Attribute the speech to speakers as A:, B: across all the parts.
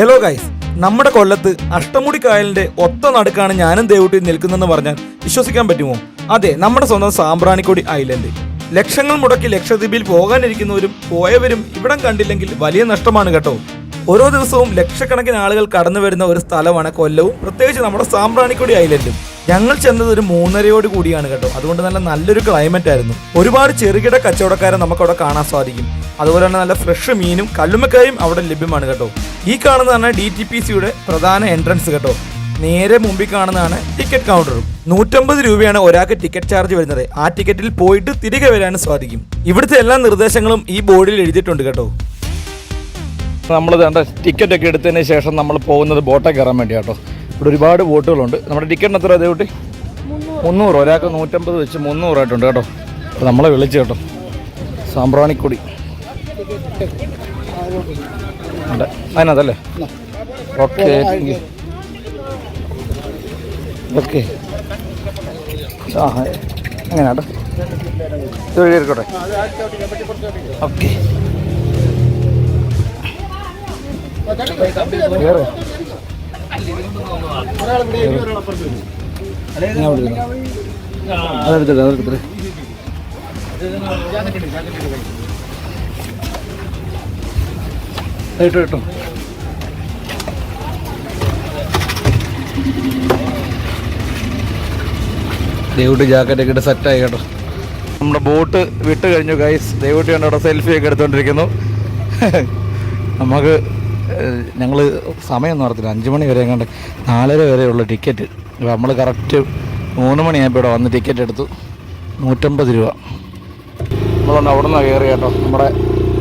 A: Hello guys നമ്മുടെ കൊല്ലത്ത് അഷ്ടമുടി കായലിന്റെ ഒത്ത നടുക്കാണ് ഞാനും ദേവുട്ടി നിൽക്കുന്നതെന്ന് പറഞ്ഞാൽ വിശ്വസിക്കാൻ പറ്റുമോ? അതെ നമ്മുടെ സ്വന്തം സാമ്പ്രാണിക്കൊടി ഐലൻഡ്. ലക്ഷങ്ങൾ മുടക്കി ലക്ഷദ്വീപിൽ പോകാനിരിക്കുന്നവരും പോയവരും ഇവിടം കണ്ടില്ലെങ്കിൽ വലിയ നഷ്ടമാണ് കേട്ടോ. ഓരോ ദിവസവും ലക്ഷക്കണക്കിന് ആളുകൾ കടന്നു വരുന്ന ഒരു സ്ഥലമാണ് കൊല്ലവും പ്രത്യേകിച്ച് നമ്മുടെ സാമ്പ്രാണിക്കൊടി ഐലൻഡും. ഞങ്ങൾ ചെന്നത് ഒരു മൂന്നരയോട് കൂടിയാണ് കേട്ടോ. അതുകൊണ്ട് നല്ല നല്ലൊരു ക്ലൈമറ്റ് ആയിരുന്നു. ഒരുപാട് ചെറുകിട കച്ചവടക്കാരെ നമുക്കവിടെ കാണാൻ സാധിക്കും. അതുപോലെ തന്നെ നല്ല ഫ്രഷ് മീനും കല്ലുമ്മക്കായും അവിടെ ലഭ്യമാണ് കേട്ടോ. ഈ കാണുന്നതാണ് ഡി ടി പി സിയുടെ പ്രധാന എൻട്രൻസ് കേട്ടോ. നേരെ മുമ്പിൽ കാണുന്നതാണ് ടിക്കറ്റ് കൗണ്ടറും നൂറ്റമ്പത് രൂപയാണ് ഒരാൾക്ക് ടിക്കറ്റ് ചാർജ് വരുന്നത്. ആ ടിക്കറ്റിൽ പോയിട്ട് തിരികെ വരാനും സാധിക്കും. ഇവിടുത്തെ എല്ലാ നിർദ്ദേശങ്ങളും ഈ ബോർഡിൽ എഴുതിയിട്ടുണ്ട് കേട്ടോ. നമ്മൾ വേണ്ട ടിക്കറ്റ് ഒക്കെ എടുത്തതിന് ശേഷം നമ്മൾ പോകുന്നത് ബോട്ടേ കയറാൻ വേണ്ടി കേട്ടോ. ഇവിടെ ഒരുപാട് ബോട്ടുകളുണ്ട്. നമ്മുടെ ടിക്കറ്റിന് എത്ര അതേ കുട്ടി? മുന്നൂറ്. ഒരാൾക്ക് നൂറ്റമ്പത് വെച്ച് മുന്നൂറായിട്ടുണ്ട് കേട്ടോ. അപ്പോൾ നമ്മളെ വിളിച്ചു കേട്ടോ. സാമ്പ്രാണിക്കൊടി. അതിനകത്തല്ലേ? ഓക്കെ. ഓക്കെ. ആ വഴി ഇരിക്കട്ടെ ഓക്കെ. വേറെ അതെടുത്തിട്ട് അതെടുത്തിട്ട്. ഇട്ടു ദേവുട്ടി ജാക്കറ്റ് ഒക്കെ ഇട്ട് സെറ്റായി കേട്ടോ. നമ്മുടെ ബോട്ട് വിട്ട് കഴിഞ്ഞു ഗൈസ് ദേവുട്ടി കണ്ട് അവിടെ സെൽഫി ഒക്കെ എടുത്തുകൊണ്ടിരിക്കുന്നു നമുക്ക് ഞങ്ങൾ സമയമൊന്നും നടത്തില്ല. അഞ്ച് മണി വരെ കണ്ട് നാലര വരെയുള്ള ടിക്കറ്റ് നമ്മൾ കറക്റ്റ് മൂന്ന് മണിയായപ്പോൾ ഇവിടെ വന്ന് ടിക്കറ്റ് എടുത്തു. നൂറ്റമ്പത് രൂപ. നമ്മളൊന്ന് അവിടെ നിന്നാണ് കയറി കേട്ടോ. നമ്മുടെ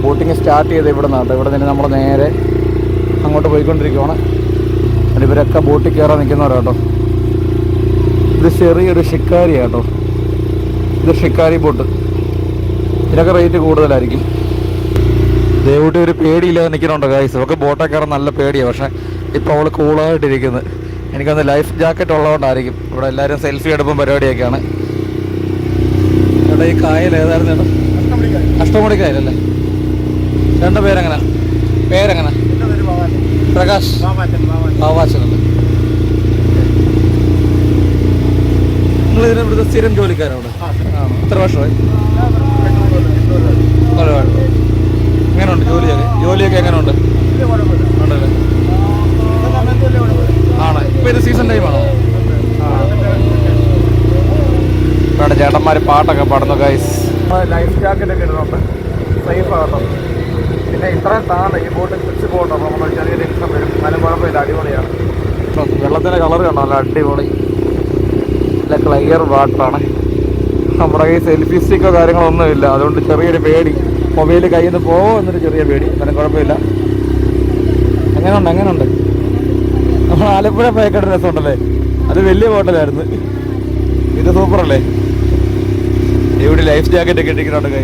A: ബോട്ടിങ് സ്റ്റാർട്ട് ചെയ്ത് ഇവിടെ നിന്നാണ് ഇവിടെ നിന്ന് നമ്മൾ നേരെ അങ്ങോട്ട് പോയിക്കൊണ്ടിരിക്കുവാണ്. എന്നിട്ട് ഇവരൊക്കെ ബോട്ടിൽ കയറാൻ നിൽക്കുന്നവരാട്ടോ ഇത് ചെറിയൊരു ഷിക്കാരി കേട്ടോ. ഇത് ഷിക്കാരി ബോട്ട്. ഇതിനൊക്കെ റേറ്റ് കൂടുതലായിരിക്കും. ദേവൂട്ടി ഒരു പേടിയില്ലാതെ നിൽക്കുന്നുണ്ടോ ഗൈസ് ഒക്കെ ബോട്ടേ കയറാൻ നല്ല പേടിയാണ് പക്ഷേ ഇപ്പോൾ അവൾ കൂളായിട്ടിരിക്കുന്നത് എനിക്കൊന്ന് ലൈഫ് ജാക്കറ്റ് ഉള്ളതുകൊണ്ടായിരിക്കും. ഇവിടെ എല്ലാവരും സെൽഫി എടുപ്പും പരിപാടിയൊക്കെയാണ്. ഇവിടെ ഈ കായൽ ഏതായിരുന്നു? അഷ്ടമുടി കായലല്ലേ ചേട്ടന്റെ പേരെങ്ങനെ. പേരെങ്ങനെ. പ്രകാശ്. ബാവാച്ചനല്ലേ നിങ്ങൾ ഇതിന് ഇവിടുത്തെ സ്ഥിരം ജോലിക്കാരാണ്? എത്ര വർഷമായി? എങ്ങനെയുണ്ട് ജോലിയൊക്കെ? ജോലിയൊക്കെ എങ്ങനെയുണ്ട്? ഉണ്ടല്ലേ? ആണോ? ഇപ്പൊ ഇത് സീസൺ ടൈം ആണോ? ഇവിടെ ചേട്ടന്മാർ പാട്ടൊക്കെ പാടുന്നു ഗൈസ് ലൈഫ് ജാക്കറ്റ് ഒക്കെ ഇടുന്നുണ്ട്. സേഫ് ആകട്ടോ പിന്നെ ഇത്രയും താണ് ഈ ബോട്ട് തിരിച്ച് പോകണ്ട. നമ്മൾ ചെറിയ ടെൻഷൻ വരും. എന്നാലും കുഴപ്പമില്ല. അടിപൊളിയാണ്. വെള്ളത്തിന്റെ കളർ കണ്ടോ? നല്ല അടിപൊളി. നല്ല ക്ലിയർ വാട്ടറാണ് നമ്മുടെ കയ്യിൽ സെൽഫി സ്റ്റിക്കോ കാര്യങ്ങളോ ഒന്നുമില്ല അതുകൊണ്ട് ചെറിയൊരു പേടി. മൊബൈൽ കയ്യിൽ നിന്ന് പോകുമോ എന്നൊരു ചെറിയ പേടി. എന്നാലും കുഴപ്പമില്ല. എങ്ങനെയുണ്ട് എങ്ങനെയുണ്ട് നമ്മൾ ആലപ്പുഴ പോയക്കേണ്ട രസമുണ്ടല്ലേ? അത് വലിയ ബോട്ടലായിരുന്നു ഇത് സൂപ്പറല്ലേ? ഇവിടെ ലൈഫ് ജാക്കറ്റ് ഒക്കെ ഇട്ടിരിക്കുന്നുണ്ട് കൈ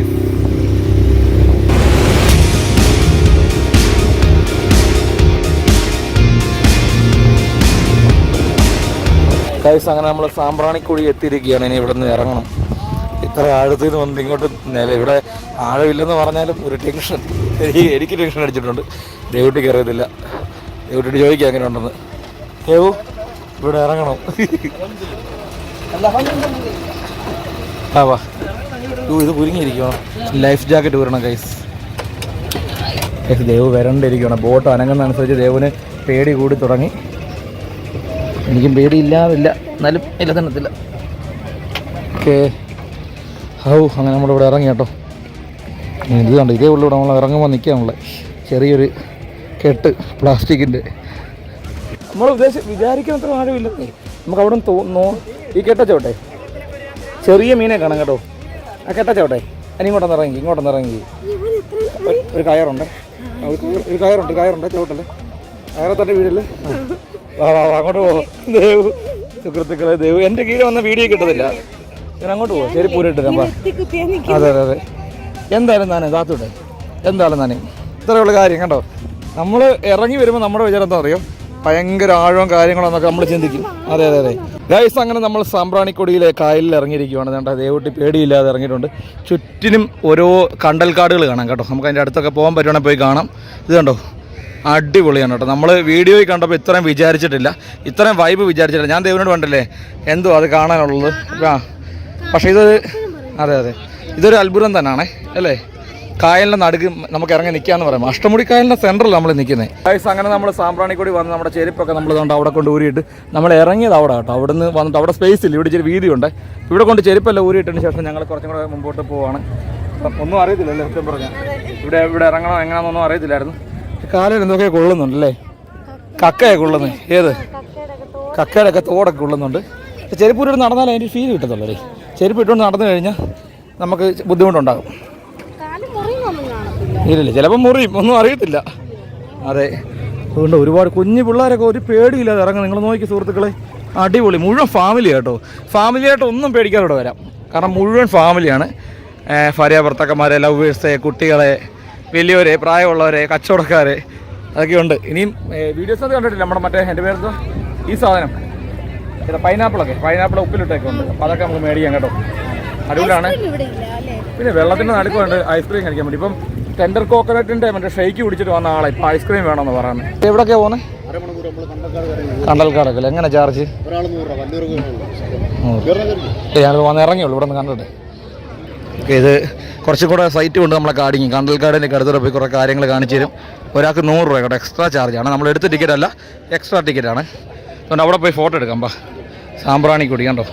A: കൈസ് അങ്ങനെ നമ്മൾ സാമ്പ്രാണിക്കുഴി എത്തിയിരിക്കുകയാണ്. ഇനി ഇവിടെ നിന്ന് ഇറങ്ങണം. ഇത്ര ആഴത്തിൽ നിന്ന് വന്ന് ഇങ്ങോട്ട് ഇവിടെ ആഴമില്ലെന്ന് പറഞ്ഞാലും ഒരു ടെൻഷൻ. എനിക്ക് ടെൻഷൻ അടിച്ചിട്ടുണ്ട്. ദേവുട്ടി കയറിയതില്ല. ദേവുട്ടിട്ട് ചോദിക്കാം അങ്ങനെ ഉണ്ടെന്ന്. ദേവു ഇവിടെ ഇറങ്ങണം. ആ വാ. ഇത് കുരുങ്ങിയിരിക്കണം ലൈഫ് ജാക്കറ്റ് വരണം കൈസ് ദേവ് വരണ്ടിരിക്കണം ബോട്ട് അനങ്ങുന്നതനുസരിച്ച് ദേവിന് പേടി കൂടി തുടങ്ങി. എനിക്കും പേടിയില്ലാവില്ല എന്നാലും ഇല്ല തന്നത്തില്ല ഓക്കേ. ഹൗ അങ്ങനെ നമ്മളിവിടെ ഇറങ്ങി കേട്ടോ. ഇത് കണ്ടോ ഇതേ ഉള്ളൂ ഇവിടെ നമ്മൾ ഇറങ്ങുമ്പോൾ നിൽക്കാനുള്ളത് ചെറിയൊരു കെട്ട് പ്ലാസ്റ്റിക്കിന്റെ. നമ്മൾ ഉദ്ദേശം വിചാരിക്കുന്നത്ര ആഴമില്ല നമുക്ക് അവിടെ നിന്ന് തോന്നോ ഈ കെട്ടച്ചോട്ടെ. ചെറിയ മീനെ കാണാം കേട്ടോ. ആ കെട്ടച്ചോട്ടെ. അനി ഇങ്ങോട്ടൊന്ന് ഇറങ്ങി ഇങ്ങോട്ടൊന്ന് ഇറങ്ങി. ഒരു- കയറുണ്ട്. ഒരു കയറുണ്ട് കയറുണ്ട്. ചോട്ടല്ലേ? കയറത്തന്റെ വീടല്ലേ? അങ്ങോട്ട് പോവാം ദേവ് സുഹൃത്തുക്കളെ ദേവ്. എന്റെ കീഴിൽ വന്ന വീഡിയോ കിട്ടത്തില്ല ഞാൻ അങ്ങോട്ട് പോവാം ശരി പൂരിട്ട് തരാം വാ. അതെ അതെ അതെ. എന്തായാലും ഞാൻ കാത്തൂട്ടെ എന്തായാലും നാനേ. ഇത്രയുള്ള കാര്യം കണ്ടോ? നമ്മൾ ഇറങ്ങി വരുമ്പോൾ നമ്മുടെ വിചാരം എന്താ അറിയോ? ഭയങ്കര ആഴവും കാര്യങ്ങളും എന്നൊക്കെ നമ്മൾ ചിന്തിക്കും. അതെ അതെ അതെ. ഗൈസ് അങ്ങനെ നമ്മൾ സാമ്പ്രാണിക്കൊടിയിലെ കായലിൽ ഇറങ്ങിയിരിക്കുകയാണ് വേണ്ട ദേവൂട്ടി പേടിയില്ലാതെ ഇറങ്ങിയിട്ടുണ്ട്. ചുറ്റിനും ഓരോ കണ്ടൽക്കാടുകൾ കാണാം കേട്ടോ. നമുക്ക് അതിന്റെ അടുത്തൊക്കെ പോകാൻ പറ്റുവാണെങ്കിൽ പോയി കാണാം. ഇത് കണ്ടോ? അടിപൊളിയാണ് കേട്ടോ. നമ്മൾ വീഡിയോയിൽ കണ്ടപ്പോൾ ഇത്രയും വിചാരിച്ചിട്ടില്ല. ഇത്രയും വൈബ് വിചാരിച്ചിട്ടില്ല. ഞാൻ ദൈവനോട് കണ്ടല്ലേ എന്തോ അത് കാണാനുള്ളത്? ആ. പക്ഷേ ഇത് അതെ അതെ. ഇതൊരു അത്ഭുതം തന്നെയാണേ അല്ലേ? കായലിന്റെ നടുക്ക് നമുക്ക് ഇറങ്ങി നിൽക്കാന്ന് പറയാം. അഷ്ടമുടി കായലിന്റെ സെന്ററിൽ നമ്മൾ നിൽക്കുന്നത് ഗൈസ് അങ്ങനെ നമ്മൾ സാമ്പ്രാണിക്കൂടി വന്ന് നമ്മുടെ ചെരുപ്പൊക്കെ നമ്മൾ കൊണ്ട് അവിടെ കൊണ്ട് ഊരിയിട്ട് നമ്മൾ ഇറങ്ങിയത് അവിടെ കേട്ടോ. അവിടെ നിന്ന് വന്നിട്ട് അവിടെ സ്പേസ് ഇല്ല. ഇവിടെ ഇച്ചിരി വീതിയുണ്ട് ഇവിടെ കൊണ്ട് ചെരുപ്പെല്ലാം ഊരിയിട്ടതിന് ശേഷം ഞങ്ങൾ കുറച്ചും കൂടെ മുമ്പോട്ട് പോവാണ്. ഒന്നും അറിയത്തില്ലല്ലോ? സത്യം പറഞ്ഞാൽ ഇവിടെ ഇവിടെ ഇറങ്ങണം എങ്ങനെയാണെന്നൊന്നും അറിയത്തില്ലായിരുന്നു. കാലിൽ എന്തൊക്കെ കൊള്ളുന്നുണ്ടല്ലേ? കക്കയൊക്കെ കൊള്ളുന്നു. ഏത്? കക്കയുടെ ഒക്കെ തോടൊക്കെ കൊള്ളുന്നുണ്ട്. ചെരുപ്പ് നടന്നാൽ അതിന്റെ ഫീൽ കിട്ടത്തുള്ളൂ അല്ലേ? ചെരുപ്പ് ഇട്ടുകൊണ്ട് നടന്നു കഴിഞ്ഞാൽ നമുക്ക് ബുദ്ധിമുട്ടുണ്ടാകും. ഇല്ലില്ല ചിലപ്പോൾ മുറിയും. ഒന്നും അറിയത്തില്ല. അതെ. അതുകൊണ്ട് ഒരുപാട് കുഞ്ഞു പിള്ളേരൊക്കെ ഒരു പേടിയില്ലാതെ ഇറങ്ങും. നിങ്ങൾ നോക്കി സുഹൃത്തുക്കളെ. അടിപൊളി. മുഴുവൻ ഫാമിലി കേട്ടോ ഫാമിലിയായിട്ട് ഒന്നും പേടിക്കാതെ ഇവിടെ വരാം. കാരണം മുഴുവൻ ഫാമിലിയാണ് ഭാര്യ ഭർത്താക്കന്മാരെ ലവേഴ്സ് കുട്ടികളെ വലിയവരെ പ്രായമുള്ളവരെ കച്ചവടക്കാരെ അതൊക്കെയുണ്ട്. ഇനിയും വീഡിയോസ് അത് കണ്ടിട്ടില്ല. നമ്മുടെ മറ്റേ എന്റെ പേരത്ത് ഈ സാധനം. ഇത് പൈനാപ്പിളൊക്കെ പൈനാപ്പിൾ ഉപ്പിലിട്ടൊക്കെ ഉണ്ട് അപ്പോൾ അതൊക്കെ നമുക്ക് മേടിക്കാം കേട്ടോ. അടിപൊളിയാണ്.
B: ഇവിടെ ഇല്ല അല്ലേ?
A: പിന്നെ വെള്ളത്തിന്റെ നടുക്ക് വേണ്ട ഐസ്ക്രീം കഴിക്കാൻ വേണ്ടി. ഇപ്പം ടെൻഡർ കോക്കനട്ടിന്റെ മറ്റേ ഷെയ്ക്ക് കുടിച്ചിട്ട് വന്ന ആളെ. ഇപ്പോൾ ഐസ്ക്രീം വേണമെന്ന് പറയുന്നത്. എവിടെയൊക്കെ പോകുന്നത് കണ്ടൽക്കാടൊക്കെ എങ്ങനെ ചാർജ് ഞാനത് വന്ന് ഇറങ്ങിയുള്ളൂ. ഇവിടെ നിന്ന് കണ്ടിട്ട്. ഇത് കുറച്ചും കൂടെ സൈറ്റ് കൊണ്ട് നമ്മളെ കാടിങ്ങി കണ്ടൽക്കാടിന്റെ അടുത്തോടെ പോയി കുറേ കാര്യങ്ങൾ കാണിച്ചു തരും. ഒരാൾക്ക് നൂറ് രൂപ കേട്ടോ എക്സ്ട്രാ ചാർജാണ് നമ്മൾ എടുത്ത ടിക്കറ്റ് അല്ല എക്സ്ട്രാ ടിക്കറ്റാണ് അതുകൊണ്ട് അവിടെ പോയി ഫോട്ടോ എടുക്കാം ബാ സാമ്പ്രാണിക്കൊടി കണ്ടോ?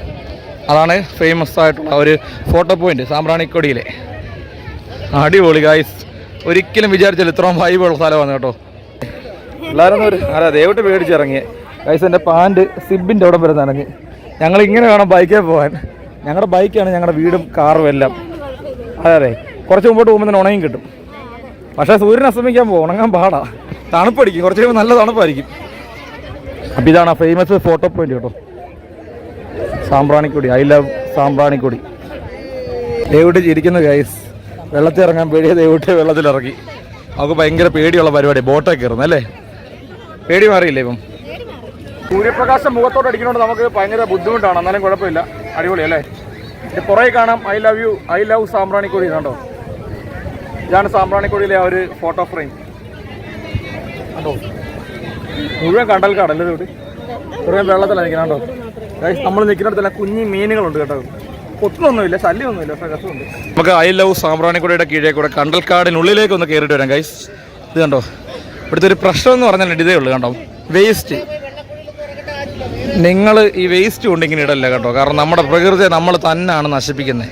A: അതാണ് ഫേമസ് ആയിട്ടുള്ള ഒരു ഫോട്ടോ പോയിന്റ് സാമ്പ്രാണിക്കൊടിയിലെ അടിപൊളി ഗായ്സ് ഒരിക്കലും വിചാരിച്ചില്ല ഇത്രയും വൈബുള്ള സ്ഥലമാണ് കേട്ടോ. എല്ലാവരും ഒരു അല്ല ദൈവട്ട് പേടിച്ചിറങ്ങിയേ ഗൈസ് എന്റെ പാന്റ് സിബിന്റെ അവിടെ വരെ ഇറങ്ങി ഞങ്ങൾ ഇങ്ങനെ വേണം ബൈക്കേ പോകാൻ. ഞങ്ങളുടെ ബൈക്കാണ് ഞങ്ങളുടെ വീടും കാറും എല്ലാം. അതെ അതെ കുറച്ച് മുമ്പോട്ട് പോകുമ്പോൾ തന്നെ ഉണയും കിട്ടും. പക്ഷേ സൂര്യൻ അസ്തമിക്കാൻ പോകും ഉണങ്ങാൻ പാടാ. തണുപ്പടിക്കും കുറച്ച് കഴിയുമ്പോൾ നല്ല തണുപ്പായിരിക്കും. അപ്പം ഇതാണ് ഫേമസ് ഫോട്ടോ പോയിന്റ് കേട്ടോ. Sambranikodi I love Sambranikodi. ദൈവട്ട് ചിരിക്കുന്ന ഗൈസ് വെള്ളത്തിൽ ഇറങ്ങാൻ പേടിയ ദൈവട്ട് വെള്ളത്തിലിറങ്ങി അവൾക്ക് ഭയങ്കര പേടിയുള്ള പരിപാടി ബോട്ടൊക്കെ കയറുന്നു അല്ലേ? പേടി മാറിയില്ലേ ഇപ്പം? സൂര്യപ്രകാശം മുഖത്തോട് അടിക്കുന്നതുകൊണ്ട് നമുക്ക് ഭയങ്കര ബുദ്ധിമുട്ടാണ്. എന്നാലും കുഴപ്പമില്ല. അടിപൊളി അല്ലേ? ഇത് കുറേ കാണാം. I love you I love Sambranikkodi. കണ്ടോ? ഇതാണ് സാമ്പ്രാണിക്കൊടിയിലെ ആ ഒരു ഫോട്ടോ ഫ്രെയിം കണ്ടോ? മുഴുവൻ കണ്ടൽക്കാടല്ലേ ഇവിടെ? മുഴുവൻ വെള്ളത്തിലാണ് നിൽക്കുന്നത്. Guys, നമ്മൾ നിൽക്കുന്നിടത്തെല്ലാം കുഞ്ഞി മീനുകളുണ്ട് കേട്ടോ. പൊട്ടൊന്നുമില്ല ശല്യമൊന്നുമില്ല. പക്ഷേ രസമുണ്ട്. നമുക്ക് ഐ ലവ് സാമ്പ്രാണിക്കുടിയുടെ കീഴേ കൂടെ കണ്ടൽക്കാടിനുള്ളിലേക്ക് ഒന്ന് കയറിയിട്ട് വരാം ഗൈസ് ഇത് കണ്ടോ? ഇവിടുത്തെ ഒരു പ്രശ്നം എന്ന് പറഞ്ഞാൽ ഇതേ ഉള്ളൂ കണ്ടോ? വേസ്റ്റ് നിങ്ങൾ ഈ വേസ്റ്റ് കൊണ്ട് ഇങ്ങനെ ഇടല്ല കേട്ടോ? കാരണം നമ്മുടെ പ്രകൃതിയെ നമ്മൾ തന്നെയാണ് നശിപ്പിക്കുന്നത്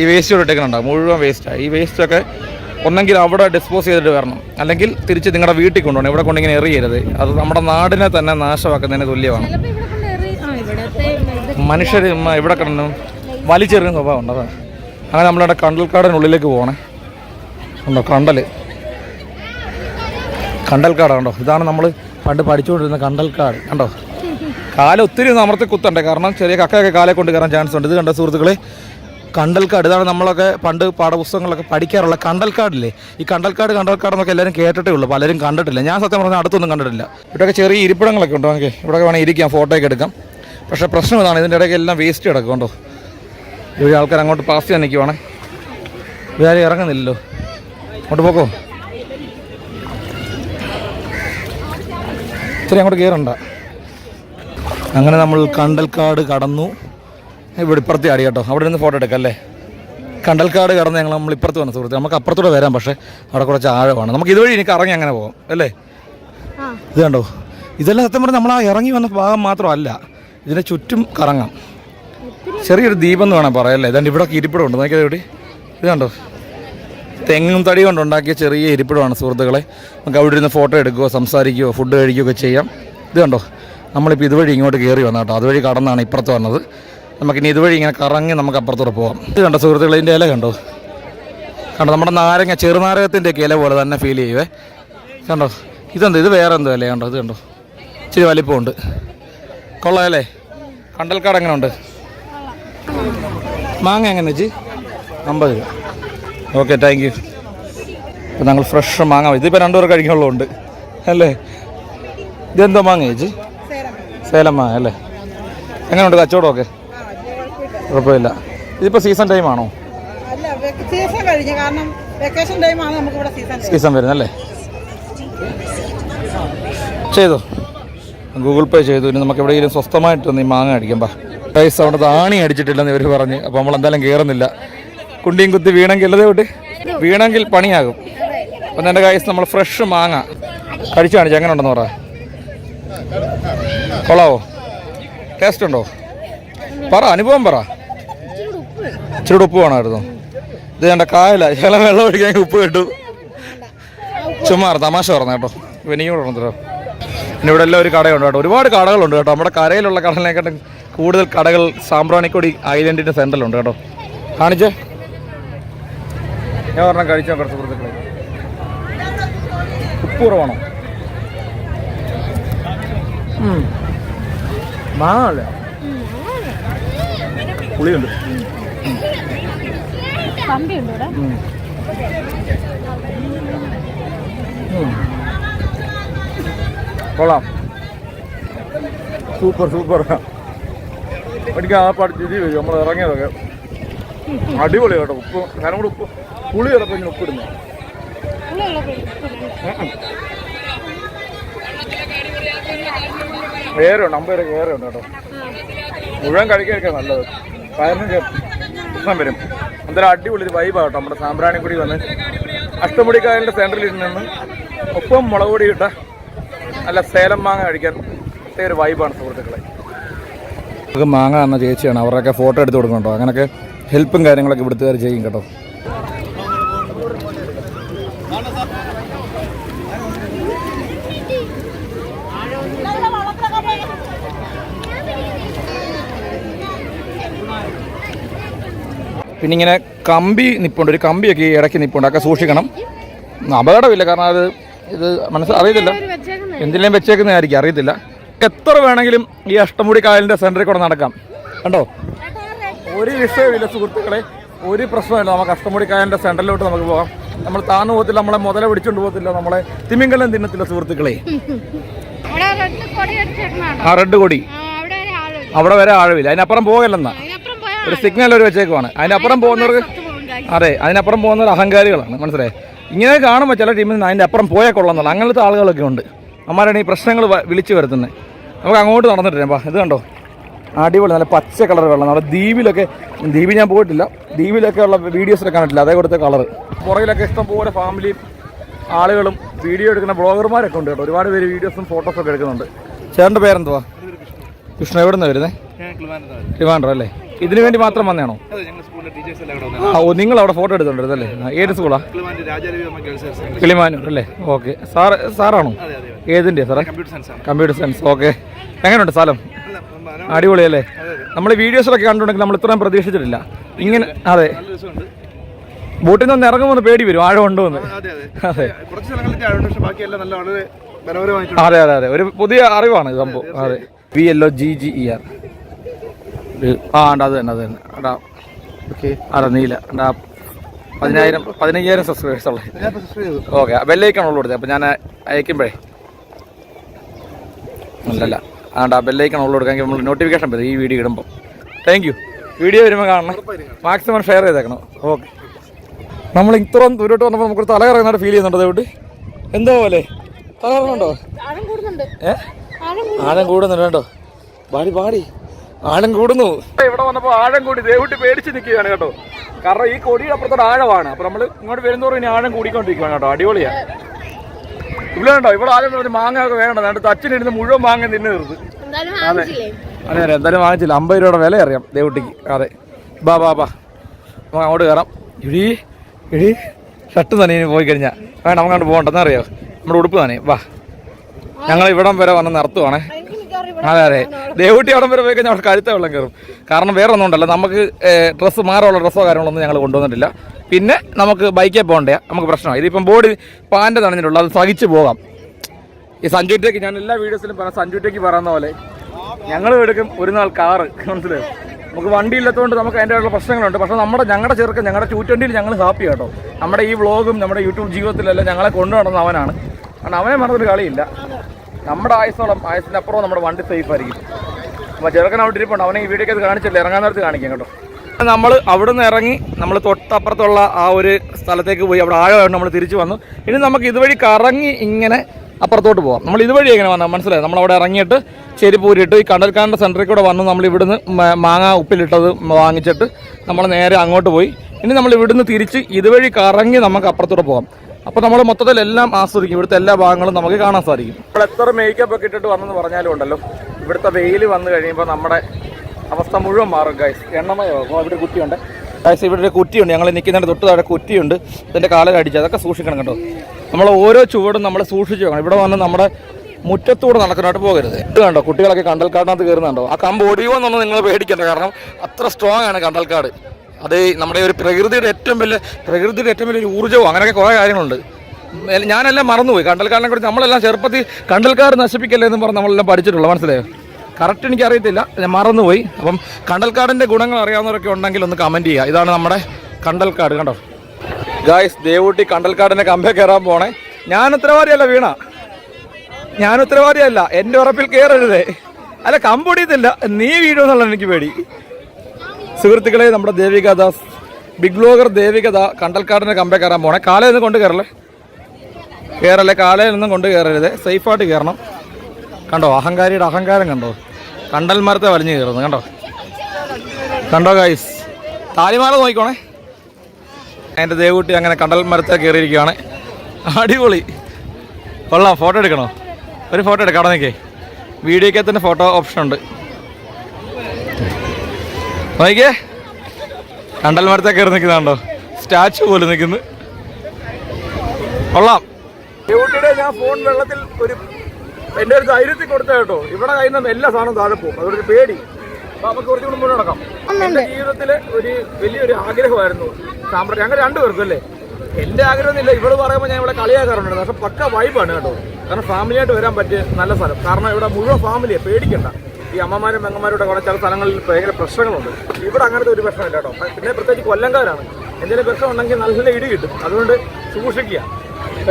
A: ഈ വേസ്റ്റ് കൊണ്ട് ഇട്ടേക്കുന്നുണ്ടാവും മുഴുവൻ വേസ്റ്റാണ് ഈ വേസ്റ്റൊക്കെ ഒന്നെങ്കിൽ അവിടെ ഡിസ്പോസ് ചെയ്തിട്ട് വരണം. അല്ലെങ്കിൽ തിരിച്ച് നിങ്ങളുടെ വീട്ടിൽ കൊണ്ടുപോകണം. ഇവിടെ കൊണ്ടിങ്ങനെ എറിയരുത്. അത് നമ്മുടെ നാടിനെ തന്നെ നാശമാക്കുന്നതിന് തുല്യമാണ്. മനുഷ്യർ ഇവിടെ കിടന്നു വലിച്ചെറിയുന്ന സ്വഭാവം ഉണ്ട്? അതാണ് അങ്ങനെ നമ്മളിവിടെ കണ്ടൽക്കാടിനുള്ളിലേക്ക് പോകണേ. ഉണ്ടോ? കണ്ടൽ കണ്ടൽക്കാടാണോ കണ്ടോ? ഇതാണ് നമ്മൾ പണ്ട് പഠിച്ചുകൊണ്ടിരുന്ന കണ്ടൽക്കാട് കണ്ടോ? കാല ഒത്തിരി അമർത്തി കുത്തണ്ടേ? കാരണം ചെറിയ കക്കയൊക്കെ കാലെ കൊണ്ട് കയറാൻ ചാൻസ് ഉണ്ട്. ഇത് കണ്ട സുഹൃത്തുക്കളെ കണ്ടൽക്കാട് ഇതാണ് നമ്മളൊക്കെ പണ്ട് പാഠപുസ്തകങ്ങളൊക്കെ പഠിക്കാറുള്ള കണ്ടൽക്കാടില്ലേ? ഈ കണ്ടൽക്കാട് കണ്ടൽക്കാട് എന്നൊക്കെ എല്ലാവരും കേട്ടിട്ടേ ഉള്ളൂ. പലരും കണ്ടിട്ടില്ല. ഞാൻ സത്യം പറഞ്ഞാൽ അടുത്തൊന്നും കണ്ടിട്ടില്ല. ഇവിടെയൊക്കെ ചെറിയ ഇരിപ്പിടങ്ങളൊക്കെ ഉണ്ടോ. നമുക്ക് ഇവിടെ വേണമെങ്കിൽ ഇരിക്കാം ഫോട്ടോ ഒക്കെ എടുക്കാം. പക്ഷേ പ്രശ്നം ഇതാണ് ഇതിന്റെ ഇടയ്ക്ക് എല്ലാം വേസ്റ്റ് കിടക്കും കേട്ടോ. ഇവിടെ ആൾക്കാർ അങ്ങോട്ട് പാസ് ചെയ്യാൻ നിൽക്കുവാണേ ഇതാരും ഇറങ്ങുന്നില്ലല്ലോ. അങ്ങോട്ട് പോക്കോ. ഇത്രയും അങ്ങോട്ട് കയറണ്ട അങ്ങനെ നമ്മൾ കണ്ടൽക്കാട് കടന്നു. ഇവിടെ ഇപ്പുറത്തെ ആടി കേട്ടോ. അവിടെ നിന്ന് ഫോട്ടോ എടുക്കാം അല്ലേ? കണ്ടൽക്കാട് കടന്ന് ഞങ്ങൾ നമ്മൾ ഇപ്പുറത്ത് വന്ന സുഹൃത്ത്. നമുക്ക് അപ്പുറത്തൂടെ വരാം പക്ഷേ അവിടെ കുറച്ച് ആഴമാണ്. നമുക്ക് ഇതുവഴി എനിക്ക് ഇറങ്ങി അങ്ങനെ പോകാം അല്ലേ? ഇത് കണ്ടോ? ഇതെല്ലാം സത്യം പറഞ്ഞാൽ നമ്മൾ ആ ഇറങ്ങി വന്ന ഭാഗം മാത്രമല്ല ഇതിനെ ചുറ്റും കറങ്ങാം. ചെറിയൊരു ദീപം എന്ന് വേണം പറയാം അല്ലേ? ഇതാണ്ട് ഇവിടെ ഇരിപ്പിടം ഉണ്ട്. നോക്കിയത് ഇവിടെ ഇത് കണ്ടോ? തെങ്ങും തടി കൊണ്ട് ഉണ്ടാക്കിയ ചെറിയ ഇരിപ്പിടമാണ് സുഹൃത്തുക്കളെ. നമുക്ക് അവിടെ ഇരുന്ന് ഫോട്ടോ എടുക്കുകയോ സംസാരിക്കുകയോ ഫുഡ് കഴിക്കുകയോ ഒക്കെ ചെയ്യാം. ഇത് കണ്ടോ? നമ്മളിപ്പോൾ ഇതുവഴി ഇങ്ങോട്ട് കയറി വന്ന കേട്ടോ. അതുവഴി കടന്നാണ് ഇപ്പുറത്ത് വന്നത്. നമുക്കിനി ഇതുവഴി ഇങ്ങനെ കറങ്ങി നമുക്ക് അപ്പുറത്തോടെ പോകാം ഇത് കണ്ടോ സുഹൃത്തുക്കളെ ഇതിന്റെ ഇല കണ്ടോ? കണ്ടോ നമ്മുടെ നാരങ്ങ ചെറുനാരകത്തിന്റെ ഒക്കെ ഇല പോലെ തന്നെ ഫീൽ ചെയ്യുവേ. കണ്ടോ? ഇതെന്ത് ഇത് വേറെ എന്തോ അല്ലേ കണ്ടോ? ഇത് കണ്ടോ? ഇച്ചിരി വലിപ്പമുണ്ട്. കൊള്ളാമല്ലേ കണ്ടൽക്കാട് എങ്ങനെ ഉണ്ട് മാങ്ങ എങ്ങനെ ചേച്ചി? അമ്പത് രൂപ. ഓക്കെ താങ്ക് യു ഇപ്പം ഞങ്ങൾ ഫ്രഷ് മാങ്ങ ഇതിപ്പോൾ രണ്ടു പേർ കഴിക്കാനുള്ളതുണ്ട്. അല്ലേ? ഇതെന്തോ മാങ്ങ ചേച്ചി? സേലം മാങ്ങ അല്ലേ? എങ്ങനെയുണ്ട് കച്ചവടമൊക്കെ? കുഴപ്പമില്ല. ഇതിപ്പോൾ സീസൺ ടൈം ആണോ?
C: അല്ല വെക്ക- സീസൺ കഴിഞ്ഞു. കാരണം വെക്കേഷൻ ടൈമാണ് നമുക്ക് ഇവിടെ സീസൺ
A: സീസൺ വരുന്നല്ലേ? ചെയ്തോ? ഗൂഗിൾ പേ ചെയ്തു. ഇനി നമുക്ക് എവിടെയെങ്കിലും സ്വസ്ഥമായിട്ടൊന്ന് ഈ മാങ്ങ അടിക്കാം പൈസ അവിടെ താണി അടിച്ചിട്ടില്ലെന്ന് ഇവർ പറഞ്ഞ്. അപ്പോൾ നമ്മൾ എന്തായാലും കയറുന്നില്ല കുണ്ടിയും കുത്തി വീണെങ്കിൽ അല്ലതേ വിട്ട് വീണെങ്കിൽ പണിയാകും. അപ്പം എന്റെ കൈസ് നമ്മൾ ഫ്രഷ് മാങ്ങ. കഴിച്ചു കാണിച്ചു? എങ്ങനെ ഉണ്ടെന്ന് പറ. കൊള്ളാവോ? ടേസ്റ്റ് ഉണ്ടോ? പറ അനുഭവം പറ. ഇച്ചിരി ഉപ്പ് വേണമായിരുന്നു. ഇത് എന്റെ കായല. ചില വെള്ളം ഒഴിക്കാൻ ഉപ്പ് കിട്ടു. ചുമ്മാ തമാശ പറഞ്ഞ കേട്ടോ. ഇവനെയും കൂടെ ഉണ്ടല്ലോ. പിന്നെ ഇവിടെ എല്ലാം ഒരു കടയുണ്ട് കേട്ടോ. ഒരുപാട് കടകളുണ്ട് കേട്ടോ. നമ്മുടെ കരയിലുള്ള കടലിനെക്കാട്ടും കൂടുതൽ കടകൾ സാമ്പ്രാണിക്കൊടി ഐലൻഡിന്റെ സെന്ററിലുണ്ട് കേട്ടോ. കാണിച്ചേ? ഞാൻ പറഞ്ഞാൽ കഴിച്ചോ കുറച്ച് സുഹൃത്തുക്കളെ? ഉപ്പ് കുറവാണോ? മാങ്ങല്ലേ പുളിയുണ്ട്. കൊള്ളാം. Super super. എനിക്ക് ആ പഠിച്ചിട്ട് വരും. നമ്മൾ ഇറങ്ങിയതൊക്കെ അടിപൊളി കേട്ടോ. ഉപ്പ് കാരണം കൂടെ ഉപ്പ്. പുളി ഇങ്ങനെ ഉപ്പിടുന്നു
B: പുളിയുള്ള പുളി.
A: വേറെ ഉണ്ട് അമ്പത് വേറെ ഉണ്ട് കേട്ടോ. മുഴുവൻ കഴിക്കാതിരിക്കാൻ നല്ലത്. പതിനഞ്ച് പ്രശ്നം വരും. എന്തായാലും അടിപൊളി ഒരു വൈബാണ് കേട്ടോ നമ്മുടെ സാമ്പ്രാണിക്കുടി വന്ന്. അഷ്ടമുടിക്കായലിന്റെ സെന്ററിൽ നിന്ന് ഒപ്പം മുളക് പൊടി ഇട്ട നല്ല സേലം മാങ്ങ കഴിക്കാൻ പ്രത്യേക ഒരു വൈബാണ് സുഹൃത്തുക്കളെ. നമുക്ക് മാങ്ങ എന്ന ചേച്ചിയാണ്. അവരുടെയൊക്കെ ഫോട്ടോ എടുത്ത് കൊടുക്കണം കേട്ടോ. അങ്ങനെയൊക്കെ ഹെൽപ്പും കാര്യങ്ങളൊക്കെ ഇവിടുത്തുകാർ ചെയ്യും കേട്ടോ. പിന്നെ ഇങ്ങനെ കമ്പി നിപ്പുണ്ട് ഒരു കമ്പിയൊക്കെ ഈ ഇടയ്ക്ക് നിപ്പുണ്ട് അതൊക്കെ സൂക്ഷിക്കണം. അപകടമില്ല കാരണം അത് ഇത് മനസ്സിൽ അറിയത്തില്ല. എന്തിനേം വെച്ചേക്കുന്നതായിരിക്കും അറിയത്തില്ല. എത്ര വേണമെങ്കിലും ഈ അഷ്ടമുടി കായലിന്റെ സെന്ററിൽ കൂടെ നടക്കാം. കണ്ടോ? ഒരു വിഷയമില്ല സുഹൃത്തുക്കളെ. ഒരു പ്രശ്നമില്ല നമുക്ക് അഷ്ടമുടി കായലിന്റെ സെന്ററിലോട്ട് നമുക്ക് പോകാം. നമ്മൾ താന്നു പോകത്തില്ല നമ്മളെ മുതല പിടിച്ചുകൊണ്ട് പോകത്തില്ല നമ്മളെ തിമിംഗലം തിന്നത്തില്ല സുഹൃത്തുക്കളെ. ആ റെഡ് കൊടി.
B: അവിടെ
A: വരെ ആഴവില്ല അതിനപ്പുറം പോകല്ലെന്നാ. ഒരു സിഗ്നൽ ഒരു വെച്ചേക്കുവാണ്. അതിനപ്പുറം പോകുന്നവർക്ക് അതെ അതിനപ്പുറം പോകുന്നവർ അഹങ്കാരികളാണ് മനസ്സിലായി? ഇങ്ങനെ കാണുമ്പോൾ ചില ടീമിൽ നിന്ന് അതിന്റെ അപ്പുറം പോയാൽ കൊള്ളാന്നുള്ള അങ്ങനത്തെ ആളുകളൊക്കെ ഉണ്ട്. അമ്മാരാണ് ഈ പ്രശ്നങ്ങൾ വിളിച്ചു വരുത്തുന്നത് നമുക്ക് അങ്ങോട്ട് നടന്നിട്ട് അപ്പം ഇത് കണ്ടോ? അടിപൊളി നല്ല പച്ച കളർ വെള്ളം. നമ്മുടെ ദ്വീപിലൊക്കെ ദ്വീപിൽ ഞാൻ പോയിട്ടില്ല. ദ്വീപിലൊക്കെ ഉള്ള വീഡിയോസിലൊക്കെ കണ്ടിട്ടില്ല. അതേ കൊടുത്ത കളർ പുറകിലൊക്കെ ഇഷ്ടംപോലെ ഫാമിലിയും ആളുകളും വീഡിയോ എടുക്കുന്ന ബ്ലോഗർമാരൊക്കെ ഉണ്ട് കേട്ടോ. ഒരുപാട് പേര് വീഡിയോസും ഫോട്ടോസൊക്കെ എടുക്കുന്നുണ്ട്. ചേട്ടന്റെ പേരെന്തുവാ? കൃഷ്ണ എവിടെ നിന്ന് വരുന്നത് ട്രിവാൻഡ്രോ അല്ലേ? ഇതിനു വേണ്ടി മാത്രം വന്നതാണോ? ഓ നിങ്ങൾ അവിടെ ഫോട്ടോ എടുത്തിട്ടുണ്ടായിരുന്നു അല്ലേ? ഏത് സ്കൂളാ കിളിമാനൂർ അല്ലേ? ഓക്കെ. സാർ സാറാണോ? ഏതിന്റെ സാറേ? Computer science okay. എങ്ങനെയുണ്ട് സ്ഥലം? അടിപൊളിയല്ലേ? നമ്മൾ വീഡിയോസിലൊക്കെ കണ്ടിട്ടുണ്ടെങ്കിൽ നമ്മൾ ഇത്രയും പ്രതീക്ഷിച്ചിട്ടില്ല. ഇങ്ങനെ അതെ. ബോട്ടിൽ നിന്ന് ഇറങ്ങുമ്പോൾ പേടി വരും. ആഴം ഉണ്ടോ എന്ന്. അതെ അതെ അതെ. അതെ. ഒരു പുതിയ അറിവാണ് സംഭവം. അതെ V L O G G E R ആ ഉണ്ട് അത് തന്നെ അത് തന്നെ. എടാ
D: ഓക്കെ.
A: അതാ നീല. എടാ പതിനായിരം പതിനയ്യായിരം സബ്സ്ക്രൈബേഴ്സ് ഉള്ളത് ഓക്കെ ബെല്ലൈക്കാണ് ഉള്ളു കൊടുത്തത് അപ്പോൾ ഞാൻ അയക്കുമ്പോഴേ. അല്ലല്ല ആണ്ട് ആ ബെല്ലൈക്കാണ് ഉള്ളു കൊടുക്കാൻ നമ്മൾ നോട്ടിഫിക്കേഷൻ വരും ഈ വീഡിയോ ഇടുമ്പോൾ താങ്ക് യു വീഡിയോ വരുമ്പോൾ കാണണം. മാക്സിമം ഷെയർ ചെയ്തേക്കണം. ഓക്കെ. നമ്മൾ ഇത്രയും ദൂരോട്ട് വന്നപ്പോൾ നമുക്ക് തല കറങ്ങുന്നതായിട്ട് ഫീൽ ചെയ്യുന്നുണ്ടോ ദേവിട്ട് എന്തോ പോലെ? തല കറങ്ങുന്നുണ്ടോ?
B: ആഴം കൂടുന്നുണ്ട്.
A: ഏ?
B: ആഴം
A: കൂടുന്നുണ്ട്. കേട്ടോ പാടി പാടി. ആഴം കൂടുന്നു. ഇവിടെ വന്നപ്പോൾ ആഴം കൂടി. ദേവിട്ട് പേടിച്ച് നിൽക്കുകയാണ് കേട്ടോ. കാരണം ഈ കൊടിയുടെ അപ്പുറത്തോടെ ആഴമാണ്. അപ്പൊ നമ്മൾ ഇങ്ങോട്ട് വരുന്നതോറും ഇനി ആഴം കൂടിക്കൊണ്ടിരിക്കുകയാണ് കേട്ടോ. അടിപൊളിയാ. ഇവിടെ ഉണ്ടോ ഇവിടെ ആദ്യം ഒരു മാങ്ങ ഒക്കെ വേണ്ട എന്നിട്ട് തച്ചിനിരുന്ന് മുഴുവൻ മാങ്ങ തിന്നു തീർത്ത്.
B: അതെ. വാങ്ങിച്ചില്ലേ?
A: അതെ അതെ. എന്തായാലും വാങ്ങിച്ചില്ല. അമ്പത് രൂപയുടെ വില അറിയാം ദേവുട്ടിക്ക്. അതെ. ബാ ബാ ബാ. നമുക്ക് അങ്ങോട്ട് കയറാം. ഇഴി ഇഴി ഷർട്ട് തന്നെ ഇനി പോയി കഴിഞ്ഞാൽ വേണ്ട നമുക്ക് അങ്ങോട്ട് പോകണ്ടെന്ന് അറിയോ? നമ്മുടെ ഉടുപ്പ് തന്നെ വാ. ഞങ്ങൾ ഇവിടം വരെ വന്ന് നിർത്തുവാണേ അതെ അതെ. ദേവൂട്ടി അവിടം വരെ പോയി കഴിഞ്ഞാൽ അവിടെ കഴുത്ത വെള്ളം കയറും. കാരണം വേറെ ഒന്നും ഉണ്ടല്ലോ നമുക്ക് ഡ്രസ്സ് മാറാനുള്ള ഡ്രസ്സോ കാര്യങ്ങളൊന്നും ഞങ്ങൾ കൊണ്ടുവന്നിട്ടില്ല. പിന്നെ നമുക്ക് ബൈക്കേ പോകണ്ടേ നമുക്ക് പ്രശ്നമാണ് ഇതിപ്പം ബോഡി പാന്റെ നനഞ്ഞിട്ടുള്ളൂ അത് സഹിച്ച് പോകാം. ഈ സഞ്ജുറ്റേക്ക് ഞാൻ എല്ലാ വീഡിയോസിലും പറയാം സഞ്ജുറ്റേക്ക് പറയുന്ന പോലെ ഞങ്ങൾ എടുക്കും ഒരു നാൾ കാറ് മനസ്സിലായോ? നമുക്ക് വണ്ടി ഇല്ലാത്തതുകൊണ്ട് നമുക്ക് അതിന്റെ ഉള്ള പ്രശ്നങ്ങളുണ്ട്. പക്ഷേ നമ്മുടെ ഞങ്ങളുടെ ചെറുക്കൻ ഞങ്ങളുടെ ടു ട്വന്റിയിൽ ഞങ്ങൾ ഹാപ്പി കേട്ടോ നമ്മുടെ ഈ വ്ളോഗും നമ്മുടെ യൂട്യൂബ് ജീവിതത്തിലെല്ലാം ഞങ്ങളെ കൊണ്ടുനടന്ന അവനാണ്. കാരണം അവനെ മറന്നൊരു കളിയില്ല. നമ്മുടെ ആയുസോളം ആയുസിനപ്പുറം നമ്മുടെ വണ്ടി സേഫ് ആയിരിക്കും. അപ്പോൾ ചെറുക്കൻ അവിടെ ഇരിപ്പുണ്ട്. അവനെ ഈ വീഡിയോ അത് കാണിച്ചില്ല ഇറങ്ങാൻ നേരത്ത് കാണിക്കാം കേട്ടോ. നമ്മൾ അവിടെ നിന്ന് ഇറങ്ങി നമ്മൾ തൊട്ടപ്പുറത്തുള്ള ആ ഒരു സ്ഥലത്തേക്ക് പോയി. അവിടെ ആഴമായിട്ട് നമ്മൾ തിരിച്ചു വന്നു. ഇനി നമുക്ക് ഇതുവഴി കറങ്ങി ഇങ്ങനെ അപ്പുറത്തോട്ട് പോകാം നമ്മൾ ഇതുവഴി എങ്ങനെ വന്നാൽ മനസ്സിലായി? നമ്മൾ അവിടെ ഇറങ്ങിയിട്ട് ചെരിപ്പൂരിട്ട് ഈ കണ്ടൽക്കാരന്റെ സെന്ററിൽ കൂടെ വന്ന്. നമ്മൾ ഇവിടുന്ന് മാങ്ങ ഉപ്പിലിട്ടത് വാങ്ങിച്ചിട്ട് നമ്മൾ നേരെ അങ്ങോട്ട് പോയി. ഇനി നമ്മൾ ഇവിടുന്ന് തിരിച്ച് ഇതുവഴി കറങ്ങി നമുക്ക് അപ്പുറത്തോട്ട് പോകാം അപ്പോൾ നമ്മൾ മൊത്തത്തിൽ എല്ലാം ആസ്വദിക്കും. ഇവിടുത്തെ എല്ലാ ഭാഗങ്ങളും നമുക്ക് കാണാൻ സാധിക്കും. നമ്മൾ എത്ര മേക്കപ്പ് ഒക്കെ ഇട്ടിട്ട് വന്നെന്ന് പറഞ്ഞാലും ഉണ്ടല്ലോ. ഇവിടുത്തെ വെയിൽ വന്നു കഴിയുമ്പോൾ നമ്മുടെ അവസ്ഥ മുഴുവൻ മാറും ഗൈസ് എണ്ണമയോ? അവിടെ കുറ്റിയുണ്ട്. ഗൈസ് ഇവിടെ ഒരു കുറ്റിയുണ്ട്. ഞങ്ങൾ നിൽക്കുന്നതിന്റെ തൊട്ട് താഴെ കുറ്റിയുണ്ട്. ഇതിന്റെ കാലിൽ അടിച്ച് അതൊക്കെ സൂക്ഷിക്കണം കേട്ടോ. നമ്മൾ ഓരോ ചുവടും നമ്മൾ സൂക്ഷിച്ച് വെക്കണം. ഇവിടെ വന്ന് നമ്മുടെ മുറ്റത്തൂടെ നടക്കാനായിട്ട് പോകരുത്. ഇത് കണ്ടോ? കുട്ടികളൊക്കെ കണ്ടൽക്കാടിനകത്ത് കയറുന്നുണ്ടോ? ആ കമ്പ് ഓടിയോ എന്നൊന്നും നിങ്ങൾ പേടിക്കണ്ട. കാരണം അത്ര സ്ട്രോങ് ആണ് കണ്ടൽക്കാട്. അത് നമ്മുടെ ഒരു പ്രകൃതിയുടെ ഏറ്റവും വലിയ പ്രകൃതിയുടെ ഏറ്റവും വലിയ ഊർജവും അങ്ങനെയൊക്കെ കുറേ കാര്യങ്ങളുണ്ട്. ഞാനെല്ലാം മറന്നുപോയി. കണ്ടൽക്കാരനെ കുറിച്ച് നമ്മളെല്ലാം ചെറുപ്പത്തിൽ കണ്ടൽക്കാർ നശിപ്പിക്കല്ലേ എന്ന് പറഞ്ഞ് നമ്മളെല്ലാം പഠിച്ചിട്ടുള്ളൂ. മനസ്സിലായോ? കറക്റ്റ് എനിക്ക് അറിയത്തില്ല ഞാൻ മറന്നുപോയി. അപ്പം കണ്ടൽക്കാടിന്റെ ഗുണങ്ങൾ അറിയാവുന്നവരൊക്കെ ഉണ്ടെങ്കിൽ ഒന്ന് കമന്റ് ചെയ്യുക. ഇതാണ് നമ്മുടെ കണ്ടൽക്കാട് കണ്ടോ? ഗായ്സ് ദേവൂട്ടി കണ്ടൽക്കാടിന്റെ കമ്പേ കയറാൻ പോണേ. ഞാൻ ഉത്തരവാദിയല്ല വീണ. ഞാൻ ഉത്തരവാദിയല്ല. എന്റെ ഉറപ്പിൽ കയറരുതേ അല്ല കമ്പൊടിയത്തില്ല നീ വീഴുമെന്നുള്ള എനിക്ക് പേടി. സുഹൃത്തുക്കളെ നമ്മുടെ ദേവിക ദാസ് ബിഗ് ബ്ലോഗർ ദേവിക ദാ കണ്ടൽക്കാടിന്റെ കമ്പേ കയറാൻ പോണേ. കാലയിൽ നിന്ന് കൊണ്ട് കയറല്ലേ കയറല്ലേ കാലയിൽ നിന്നും കൊണ്ട് കയറരുത് സേഫായിട്ട് കയറണം കണ്ടോ? അഹങ്കാരിയുടെ അഹങ്കാരം കണ്ടോ? കണ്ടൽ മരത്തെ വലിഞ്ഞു കയറുന്നു. കണ്ടോ? കണ്ടോ ഗൈസ് താലിമാല നോക്കിക്കോണേ. എന്റെ ദേവൂട്ടി അങ്ങനെ കണ്ടൽ മരത്തെ കയറിയിരിക്കുകയാണ്. അടിപൊളി. കൊള്ളാം. ഫോട്ടോ എടുക്കണോ? ഒരു ഫോട്ടോ എടുക്കാം. അവിടെ നിൽക്കേ. വീഡിയോക്കകത്തിന്റെ ഫോട്ടോ ഓപ്ഷൻ ഉണ്ട്. നോക്കിക്കേ കണ്ടൽ മരത്തെ കയറി നിൽക്കുന്നുണ്ടോ? സ്റ്റാച്ചു പോലെ നിൽക്കുന്നു. കൊള്ളാം. കുട്ടിയുടെ ഞാൻ ഫോൺ വെള്ളത്തിൽ ഒരു എന്റെ ഒരു ധൈര്യത്തിൽ കൊടുത്ത കേട്ടോ. ഇവിടെ കയ്യിൽ നിന്ന് എല്ലാ സാധനവും താഴെ പോകും. അതൊരു പേടി. അപ്പൊ നമുക്ക് കുറച്ചുകൂടി മുന്നോട്ട് നടക്കാം. എന്റെ ജീവിതത്തിലെ ഒരു വലിയൊരു ആഗ്രഹമായിരുന്നു സാമ്പ്രദായം ഞങ്ങൾ രണ്ടുപേർക്കും അല്ലേ? എന്റെ ആഗ്രഹമൊന്നുമില്ല. ഇവിടെ പറയുമ്പോൾ ഞാൻ ഇവിടെ കളിയാക്കാറുണ്ട്. പക്ഷെ പക്ക വൈബാണ് കേട്ടോ. കാരണം ഫാമിലിയായിട്ട് വരാൻ പറ്റിയ നല്ല സ്ഥലം. കാരണം ഇവിടെ മുഴുവൻ ഫാമിലിയെ പേടിക്കണ്ട. ഈ അമ്മമാരും പെങ്ങന്മാരുടെ കൂടെ ചില സ്ഥലങ്ങളിൽ ഭയങ്കര പ്രശ്നങ്ങളുണ്ട്. ഇവിടെ അങ്ങനത്തെ ഒരു പ്രശ്നമില്ല കേട്ടോ. പിന്നെ പ്രത്യേകിച്ച് കൊല്ലംകാരാണ്. എന്തെങ്കിലും പ്രശ്നം ഉണ്ടെങ്കിൽ നല്ല ഇടി കിട്ടും. അതുകൊണ്ട് സൂക്ഷിക്കുക.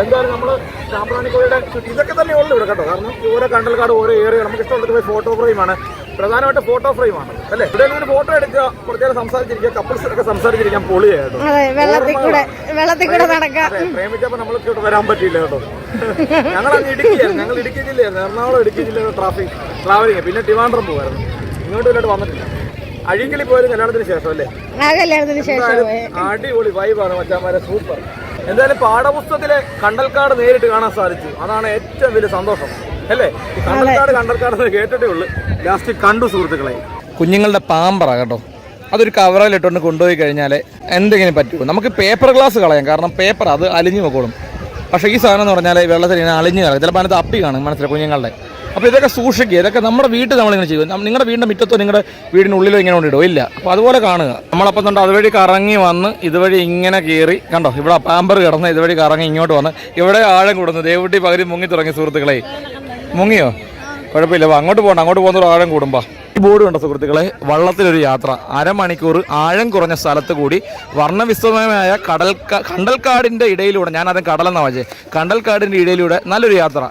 A: എന്തായാലും നമ്മൾ സാമ്പ്രാണിക്കോയുടെ ചുറ്റി ഇതൊക്കെ തന്നെ ഉള്ളു ഇവിടെ കേട്ടോ. കാരണം ഓരോ കണ്ടൽക്കാട് ഓരോ ഏരിയ നമുക്ക് ഇഷ്ടമുള്ളത് പോയി ഫോട്ടോ ഫ്രെയിമാണ് പ്രധാനമായിട്ട് ഫോട്ടോ ഫ്രെയിമാണ് അല്ലേ? ഇവിടെ ഇങ്ങനെ ഫോട്ടോ എടുക്കുക പ്രത്യേകം സംസാരിച്ചിരിക്കുക കപ്പിൾസ് ഒക്കെ സംസാരിച്ചിരിക്കാൻ പൊളിയായിട്ടോ
D: പ്രേമിച്ചപ്പോൾ നമ്മൾക്ക് ഇവിടെ വരാൻ പറ്റിയില്ല കേട്ടോ. ഞങ്ങൾ അങ്ങ് ഇടുക്കിയായിരുന്നു. ഞങ്ങൾ ഇടുക്കി ജില്ലയായിരുന്നു. എറണാകുളം ഇടുക്കി ജില്ലയുടെ ട്രാഫിക് ട്രാവലിംഗ് പിന്നെ ട്രിവാൻഡ്രം പോകുമായിരുന്നു ഇങ്ങോട്ട് ഇല്ലാണ്ട് വന്നിട്ടില്ല. അഴീക്കലി പോയത് കല്യാണത്തിന് ശേഷം അല്ലേ അടിപൊളി വൈബാണ് മച്ചാമാരെ സൂപ്പർ. എന്തായാലും പാഠപുസ്തകത്തിലെ കണ്ടൽക്കാട് നേരിട്ട് കാണാൻ സാധിച്ചു. അതാണ് ഏറ്റവും വലിയ സന്തോഷം. അല്ലേ? കണ്ടൽക്കാട് കണ്ടൽക്കാട് കേട്ടിട്ടേ ഉള്ളൂ. ലാസ്റ്റ് കണ്ടു സുഹൃത്തുക്കളെ. കുഞ്ഞുങ്ങളുടെ പാമ്പറ കേട്ടോ. അതൊരു കവറിലിട്ടുകൊണ്ട് കൊണ്ടുപോയി കഴിഞ്ഞാൽ എന്തെങ്കിലും പറ്റുമോ നമുക്ക് പേപ്പർ ഗ്ലാസ് കളയാം. കാരണം പേപ്പർ അത് അലിഞ്ഞു വെക്കോളും. പക്ഷേ ഈ സാധനം എന്ന് പറഞ്ഞാൽ വെള്ളത്തിൽ ഇങ്ങനെ അലിഞ്ഞു കളയും. ചിലപ്പോൾ അതിനകത്ത് അപ്പി കാണും. മനസ്സിലായി? കുഞ്ഞുങ്ങളുടെ. അപ്പോൾ ഇതൊക്കെ സൂക്ഷിക്കുക ഇതൊക്കെ നമ്മുടെ വീട്ടിൽ നമ്മളിങ്ങനെ ചെയ്യും. നിങ്ങളുടെ വീടിന്റെ മുറ്റത്തോ നിങ്ങളുടെ വീടിനുള്ളിലോ ഇങ്ങനെ കൊണ്ടിടും ഇല്ല അപ്പോൾ അതുപോലെ കാണുക. നമ്മളപ്പം തൊണ്ട് അതുവഴി കറങ്ങി വന്ന് ഇതുവഴി ഇങ്ങനെ കയറി കണ്ടോ ഇവിടെ പാമ്പർ കിടന്ന് ഇതുവഴി കറങ്ങി ഇങ്ങോട്ട് വന്ന് ഇവിടെ ആഴം കൂടുന്നു. ദേവുട്ടി പകുതി മുങ്ങി തുടങ്ങി സുഹൃത്തുക്കളെ. മുങ്ങിയോ? കുഴപ്പമില്ല. അങ്ങോട്ട് പോകണ്ട അങ്ങോട്ട് പോകുന്നൊരു ആഴം കൂടുമ്പോൾ ബോർഡ് കണ്ട സുഹൃത്തുക്കളെ? വള്ളത്തിലൊരു യാത്ര. അരമണിക്കൂർ ആഴം കുറഞ്ഞ സ്ഥലത്ത് കൂടി വർണവിസ്തമയമായ കടൽ കണ്ടൽക്കാടിന്റെ ഇടയിലൂടെ ഞാനത് കടലെന്നാണ് കടലെന്നാ വായിച്ചേ കണ്ടൽക്കാടിന്റെ ഇടയിലൂടെ നല്ലൊരു യാത്ര.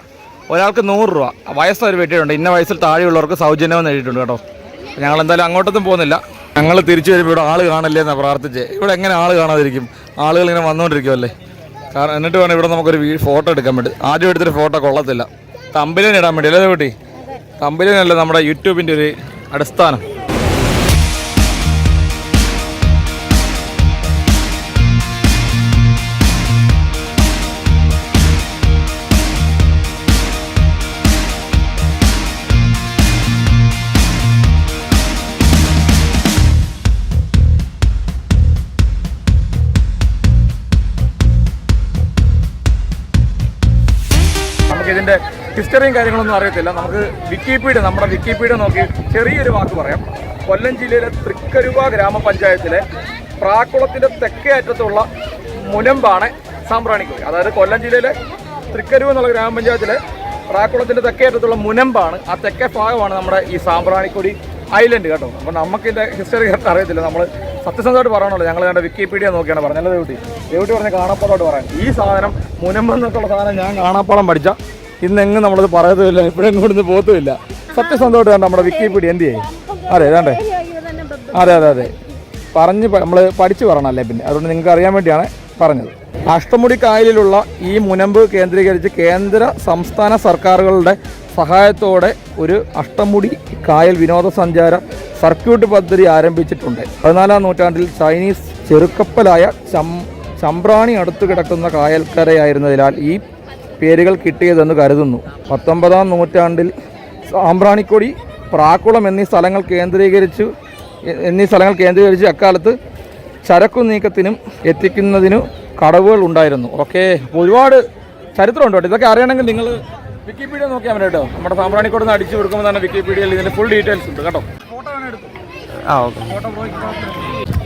D: ഒരാൾക്ക് നൂറ് രൂപ. വയസ്സ് അവർ വെട്ടിയിട്ടുണ്ട് ഇന്ന വയസ്സിൽ താഴെയുള്ളവർക്ക് സൗജന്യമെന്ന് എഴുതിയിട്ടുണ്ട് കേട്ടോ. ഞങ്ങൾ എന്തായാലും അങ്ങോട്ടൊന്നും പോകുന്നില്ല. ഞങ്ങൾ തിരിച്ചു വരുമ്പോൾ ഇവിടെ ആൾ കാണില്ലേ എന്നാണ് പ്രാർത്ഥിച്ച്. ഇവിടെ എങ്ങനെ ആൾ കാണാതിരിക്കും? ആളുകൾ ഇങ്ങനെ വന്നുകൊണ്ടിരിക്കുമല്ലേ കാരണം എന്നിട്ട് വേണം ഇവിടെ നമുക്കൊരു ഫോട്ടോ എടുക്കാൻ വേണ്ടി. ആദ്യം എടുത്തൊരു ഫോട്ടോ കൊള്ളത്തില്ല. തമ്പിലിനിടാൻ വേണ്ടി അല്ലേ കുട്ടി തമ്പിലിനല്ല നമ്മുടെ യൂട്യൂബിന്റെ ഒരു അടിസ്ഥാനം. ഇതിന്റെ ഹിസ്റ്ററിയും കാര്യങ്ങളൊന്നും അറിയത്തില്ല. നമുക്ക് വിക്കിപീഡിയ നമ്മുടെ വിക്കിപീഡിയ നോക്കി ചെറിയൊരു വാക്ക് പറയാം. കൊല്ലം ജില്ലയിലെ തൃക്കരുവ ഗ്രാമപഞ്ചായത്തിലെ പ്രാക്കുളത്തിന്റെ തെക്കേ അറ്റത്തുള്ള മുനമ്പാണ് സാമ്പ്രാണിക്കുഴി. അതായത് കൊല്ലം ജില്ലയിലെ തൃക്കരുവ് എന്നുള്ള ഗ്രാമപഞ്ചായത്തിലെ പ്രാക്കുളത്തിന്റെ തെക്കേ അറ്റത്തുള്ള മുനമ്പാണ്. ആ തെക്കേ ഭാഗമാണ് നമ്മുടെ ഈ സാമ്പ്രാണിക്കുടി ഐലൻഡ് കേട്ടോ. അപ്പോൾ നമുക്ക് ഇതിന്റെ ഹിസ്റ്ററി കറക്റ്റ് അറിയത്തില്ല. നമ്മൾ സത്യസന്ധമായിട്ട് പറയണല്ലോ ഞങ്ങൾ കണ്ട വിക്കിപീഡിയ നോക്കിയാണ് പറഞ്ഞത്. ദേവട്ടി? ദേവട്ടി പറഞ്ഞ കാണാപ്പാടോട്ട് പറയാം. ഈ സാധനം മുനമ്പെന്നൊക്കെയുള്ള സാധനം ഞാൻ കാണാപ്പാടം പഠിച്ച ഇന്നെങ്ങും നമ്മളത് പറയത്തുമില്ല ഇപ്പോഴെങ്ങും ഇവിടുന്ന് പോത്തുമില്ല സത്യസന്ധമായിട്ട് കണ്ട നമ്മുടെ വിക്കിപീഡിയ എന്ത് ചെയ്യും? അതെ വേണ്ടേ അതെ അതെ അതെ. പറഞ്ഞ് നമ്മൾ പഠിച്ചു പറയണമല്ലേ പിന്നെ. അതുകൊണ്ട് നിങ്ങൾക്ക് അറിയാൻ വേണ്ടിയാണ് പറഞ്ഞത്.
A: അഷ്ടമുടി കായലിലുള്ള ഈ മുനമ്പ് കേന്ദ്രീകരിച്ച് കേന്ദ്ര സംസ്ഥാന സർക്കാരുകളുടെ സഹായത്തോടെ ഒരു അഷ്ടമുടി കായൽ വിനോദസഞ്ചാര സർക്യൂട്ട് പദ്ധതി ആരംഭിച്ചിട്ടുണ്ട്. പതിനാലാം നൂറ്റാണ്ടിൽ ചൈനീസ് ചെറുക്കപ്പലായ ചം ചമ്പ്രാണി അടുത്തു കിടക്കുന്ന കായൽക്കരയായിരുന്നതിനാൽ ഈ പേരുകൾ കിട്ടിയതെന്ന് കരുതുന്നു. പത്തൊമ്പതാം നൂറ്റാണ്ടിൽ സാമ്പ്രാണിക്കൊടി പ്രാക്കുളം എന്നീ സ്ഥലങ്ങൾ കേന്ദ്രീകരിച്ചു എന്നീ സ്ഥലങ്ങൾ കേന്ദ്രീകരിച്ച് അക്കാലത്ത് ചരക്കു നീക്കത്തിനും എത്തിക്കുന്നതിനും കടവുകൾ ഉണ്ടായിരുന്നു. ഓക്കെ ഒരുപാട് ചരിത്രമുണ്ട് കേട്ടോ. ഇതൊക്കെ അറിയണമെങ്കിൽ നിങ്ങൾ വിക്കിപീഡിയ നോക്കിയാൽ മതി കേട്ടോ. നമ്മുടെ സാമ്പ്രാണിക്കോട് നിന്ന് അടിച്ചു കൊടുക്കുമ്പോൾ തന്നെ വിക്കിപീഡിയയിൽ ഇതിന്റെ ഫുൾ ഡീറ്റെയിൽസ് ഉണ്ട് കേട്ടോ. ഫോട്ടോ ആണ് എടുത്തു?
E: ആ ഓക്കെ.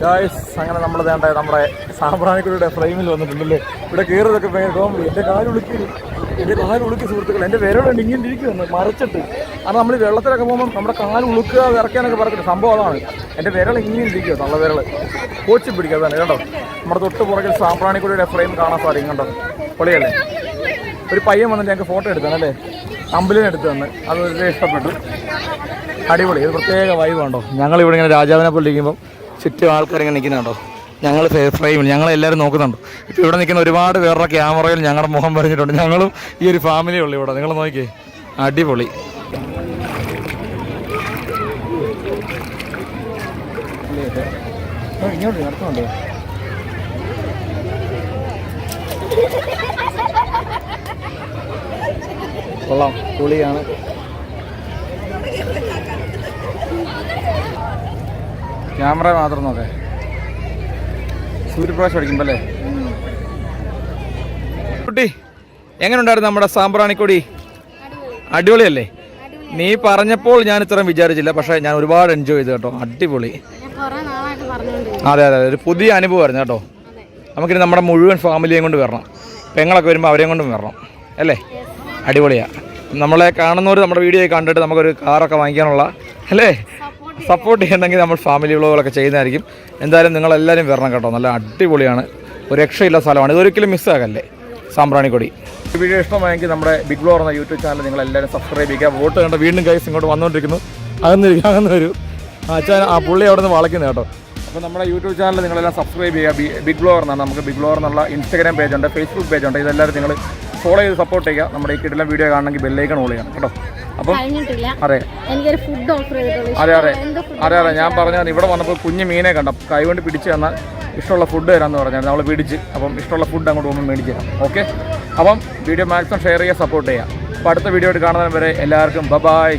A: ഗായ്സ് അങ്ങനെ നമ്മൾ വേണ്ട നമ്മുടെ സാമ്പ്രാണിക്കുടിയുടെ ഫ്രെയിമിൽ വന്നിട്ടുണ്ടല്ലേ? ഇവിടെ കയറിയതൊക്കെ ഭയങ്കര കോമഡി എന്റെ കാലുളുക്കി എന്റെ കാലുളുക്കി സുഹൃത്തുക്കൾ എന്റെ വിരലുണ്ട് ഇങ്ങനെ ഇരിക്കുമെന്ന് മറിച്ചിട്ട്. കാരണം നമ്മൾ വെള്ളത്തിലൊക്കെ പോകുമ്പോൾ നമ്മുടെ കാൽ ഉളുക്കുക ഇറക്കാനൊക്കെ പറഞ്ഞിട്ട് സംഭവം അതാണ്. എന്റെ വിരൽ ഇങ്ങനെ ഇരിക്കുക നല്ല വിരൽ കോച്ചി പിടിക്കുക അതാണ് കേട്ടോ നമ്മുടെ തൊട്ട് പുറകിൽ സാമ്പ്രാണിക്കുടിയുടെ ഫ്രെയിം കാണാൻ സാധിക്കും കണ്ടോ? പൊളിയല്ലേ? ഒരു പയ്യൻ വന്നിട്ട് ഞങ്ങൾക്ക് ഫോട്ടോ എടുത്താണല്ലേ അമ്പലിനെ എടുത്തു തന്നെ. അത് ഇഷ്ടപ്പെട്ടു. അടിപൊളി. ഇത് പ്രത്യേക വൈബ് ഞങ്ങൾ ഇവിടെ ഇങ്ങനെ രാജാവിനെ പോലെ ഇരിക്കുമ്പോൾ ചുറ്റും ആൾക്കാർ ഇങ്ങനെ നിൽക്കുന്നുണ്ടോ? ഞങ്ങൾ ഫ്രെയിമിൽ ഞങ്ങൾ എല്ലാവരും നോക്കുന്നുണ്ട്. ഇപ്പോൾ ഇവിടെ നിൽക്കുന്ന ഒരുപാട് പേരുടെ ക്യാമറയിൽ ഞങ്ങളുടെ മുഖം പറഞ്ഞിട്ടുണ്ട്. ഞങ്ങളും ഈ ഒരു ഫാമിലി ഉള്ളു ഇവിടെ. നിങ്ങൾ നോക്കിയേ. അടിപൊളി. ഇങ്ങോട്ട് നടത്തുന്നുണ്ടോ കൊള്ളാം. പുളിയാണ്. ക്യാമറ മാത്രം നോക്കേ. സൂര്യപ്രകാശം അടിക്കുമ്പോ അല്ലേ? കുട്ടി എങ്ങനെയുണ്ടായിരുന്നു നമ്മുടെ സാമ്പ്രാണിക്കൊടി? അടിപൊളിയല്ലേ? നീ പറഞ്ഞപ്പോൾ ഞാൻ ഇത്രയും വിചാരിച്ചില്ല പക്ഷേ ഞാൻ ഒരുപാട് എൻജോയ് ചെയ്തു കേട്ടോ. അടിപൊളി. അതെ അതെ ഒരു പുതിയ അനുഭവമായിരുന്നു കേട്ടോ. നമുക്കിനി നമ്മുടെ മുഴുവൻ ഫാമിലിയും കൊണ്ട് വരണം. പെങ്ങളൊക്കെ വരുമ്പോൾ അവരെയും കൊണ്ടും വരണം. അല്ലേ? അടിപൊളിയാണ് നമ്മളെ കാണുന്നവർ നമ്മുടെ വീഡിയോ കണ്ടിട്ട് നമുക്കൊരു കാറൊക്കെ വാങ്ങിക്കാനുള്ള. അല്ലേ? സപ്പോർട്ട് ചെയ്യണമെങ്കിൽ നമ്മൾ ഫാമിലി വ്ളോഗുകളൊക്കെ ചെയ്യുന്നതായിരിക്കും. എന്തായാലും നിങ്ങളെല്ലാവരും വരണം കേട്ടോ. നല്ല അടിപൊളിയാണ്. ഒരു രക്ഷയില്ല സ്ഥലമാണ്. ഇതൊരിക്കലും മിസ്സാകല്ലേ സാമ്പ്രാണിക്കൊടി വീഡിയോ ഇഷ്ടമായെങ്കിൽ നമ്മുടെ ബിഗ് ബ്ലോർ എന്ന യൂട്യൂബ് ചാനൽ നിങ്ങൾ എല്ലാവരും സബ്സ്ക്രൈബ് ചെയ്യുക. വോട്ട് കണ്ട വീണ്ടും കൈസ് ഇങ്ങോട്ട് വന്നുകൊണ്ടിരിക്കുന്നു. അകന്നിരിക്കും അകന്ന് വരൂ അച്ഛൻ ആ പുള്ളി അവിടെ നിന്ന് വളയ്ക്കുന്നത് കേട്ടോ. അപ്പോൾ നമ്മുടെ യൂട്യൂബ് ചാനൽ നിങ്ങളെല്ലാം സബ്സ്ക്രൈബ് ചെയ്യുക. ബിഗ് ബ്ലോർ എന്നാണ് നമുക്ക് ബിഗ് ബ്ലോർ എന്നുള്ള ഇൻസ്റ്റാഗ്രാം പേജുണ്ട് ഫേസ്ബുക്ക് പേജുണ്ട് ഇതെല്ലാവരും നിങ്ങൾ ഫോളോ ചെയ്ത് സപ്പോർട്ട് ചെയ്യുക. നമ്മുടെ ഈ കിട്ടില്ല വീഡിയോ കാണണമെങ്കിൽ ബെല്ലൈക്കൺ ഓൾ ചെയ്യണം കേട്ടോ. അപ്പം അതെ. അതെ അതെ. അതെ അതെ. ഞാൻ പറഞ്ഞത് ഇവിടെ വന്നപ്പോൾ കുഞ്ഞു മീനെ കണ്ട. കൈകൊണ്ട് പിടിച്ച് തന്നാൽ ഇഷ്ടമുള്ള ഫുഡ് തരാമെന്ന് പറഞ്ഞാൽ നമ്മൾ പിടിച്ച്. അപ്പം ഇഷ്ടമുള്ള ഫുഡ് അങ്ങോട്ട് പോകുമ്പോൾ മേടിച്ച് തരാം. ഓക്കെ അപ്പം വീഡിയോ മാക്സിമം ഷെയർ ചെയ്യുക സപ്പോർട്ട് ചെയ്യുക. അപ്പോൾ അടുത്ത വീഡിയോ ആയിട്ട് കാണുന്നതിന് വരെ എല്ലാവർക്കും ബബായ് ബായ്